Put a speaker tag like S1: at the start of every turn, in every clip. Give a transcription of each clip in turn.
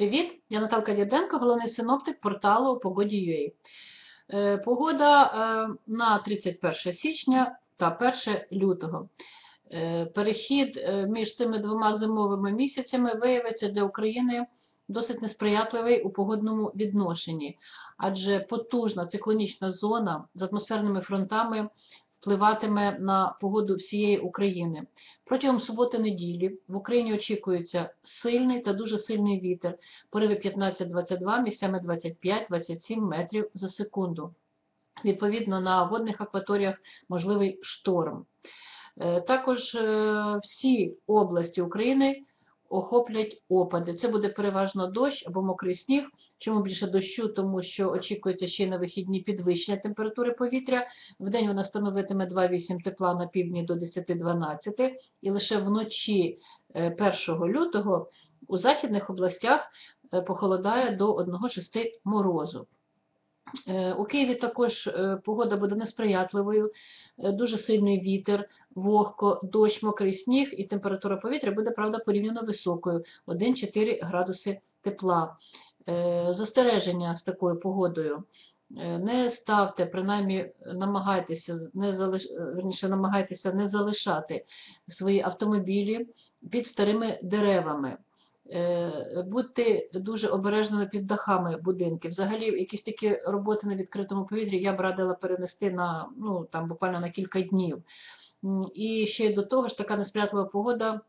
S1: Привіт, я Наталка Діденко, головний синоптик порталу Погоді.ua. Е, Погода е, на 31 січня та 1 лютого. Е, Перехід між цими двома зимовими місяцями виявиться для України досить несприятливий у погодному відношенні, адже потужна циклонічна зона з атмосферними фронтами впливатиме на погоду всієї України. Протягом суботи-неділі в Україні очікується сильний та дуже сильний вітер, пориви 15-22, місцями 25-27 метрів за секунду. Відповідно, на водних акваторіях можливий шторм. Е, Також е, всі області України охоплять опади. Це буде переважно дощ або мокрий сніг. Чому більше дощу? Тому що очікується ще й на вихідні підвищення температури повітря. Вдень вона становитиме 2,8 тепла на півдні до 10-12, і лише вночі е, 1 лютого у західних областях е, похолодає до 1,6 морозу. Е, У Києві також е, погода буде несприятливою, е, дуже сильний вітер, вогко, дощ, мокрий сніг і температура повітря буде, правда, порівняно високою 1-4 градуси тепла. Застереження з такою погодою. Не ставте, принаймні намагайтеся, не залиш... верніше, намагайтеся не залишати свої автомобілі під старими деревами. Е, Будьте дуже обережними під дахами будинків. Взагалі, якісь такі роботи на відкритому повітрі я б радила перенести на ну там буквально на кілька днів. І ще до того ж, така несприятлива погода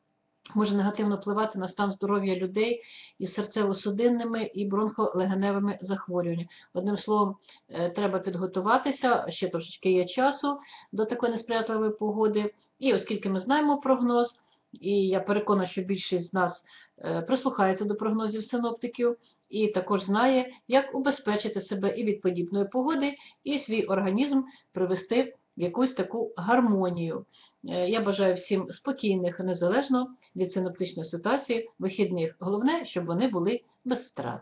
S1: може негативно впливати на стан здоров'я людей із серцево-судинними і бронхолегеневими захворюваннями. Одним словом, е, треба підготуватися, ще трошечки є часу до такої несприятливої погоди. І оскільки ми знаємо прогноз, і я переконана, що більшість з нас е, прислухається до прогнозів синоптиків і також знає, як убезпечити себе і від подібної погоди, і свій організм привести в якусь таку гармонію. Е, Я бажаю всім спокійних, незалежно від синоптичної ситуації, вихідних. Головне, щоб вони були без втрат.